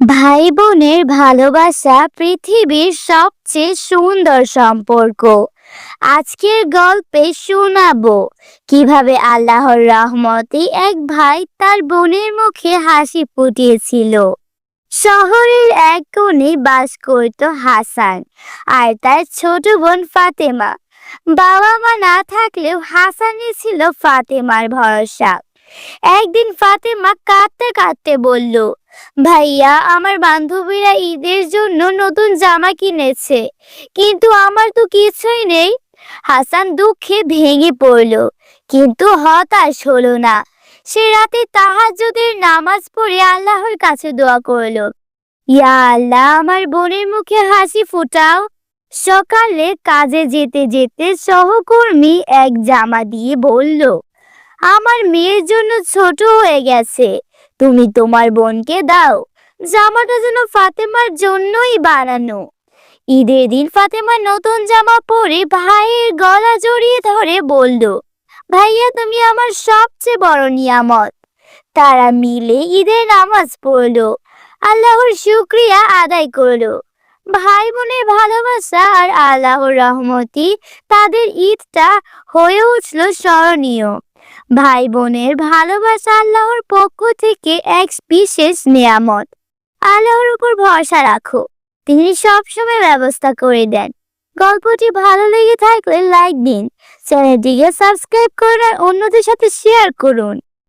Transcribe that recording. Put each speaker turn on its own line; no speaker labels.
ভাই বোনের ভালোবাসা পৃথিবীর সবচেয়ে সুন্দর সম্পর্ক। আজকের গল্পে শোনাবো, কীভাবে আল্লাহর রহমতে এক ভাই তার বোনের মুখে হাসি ফুটিয়েছিল। শহরের এক কোণে বাস করত হাসান আর তার ছোট বোন ফাতেমা। বাবা মা না থাকলেও হাসানই ছিল ফাতেমার ভরসা। একদিন ফাতেমা কাঁদতে কাঁদতে বলল ভাইয়া, আমার বান্ধবীরা ঈদের জন্য নতুন জামা কিনেছে, কিন্তু আমার তো কিছুই নেই। হাসান দুঃখে ভেঙে পড়ল, কিন্তু হতাশ হলো না। সে রাতে তাহাজ্জুদের নামাজ পড়ে আল্লাহর কাছে দোয়া করল, ইয়া আল্লাহ, আমার বোনের মুখে হাসি ফোটাও। সকালে কাজে যেতে যেতে সহকর্মী এক জামা দিয়ে বলল, আমার মেয়ের জন্য ছোট হয়ে গেছে তুমি তোমার বোনকে দাও। জামাটা যেন ফাতেমার জন্যই বানানো। ঈদের দিন ফাতেমা নতুন জামা পরে ভাইয়ের গলা জড়িয়ে ধরে বলল, ভাইয়া, তুমি আমার সবচেয়ে বড় নিয়ামত। তারা মিলে ঈদের নামাজ পড়ল। আল্লাহর শুক্রিয়া আদায় করল। ভাই বোনের ভালোবাসা আর আল্লাহর রহমতি তাদের ঈদটা হয়ে উঠল স্মরণীয়। ভাই বোনের ভালোবাসা আল্লাহর পক্ষ থেকে এক বিশেষ নিয়ামত। আল্লাহর উপর ভরসা রাখো। তিনি সবসময় ব্যবস্থা করে দেন। গল্পটি ভালো লেগে থাকলে লাইক দিন। চ্যানেলটিকে সাবস্ক্রাইব করুন আর অন্যদের সাথে শেয়ার করুন।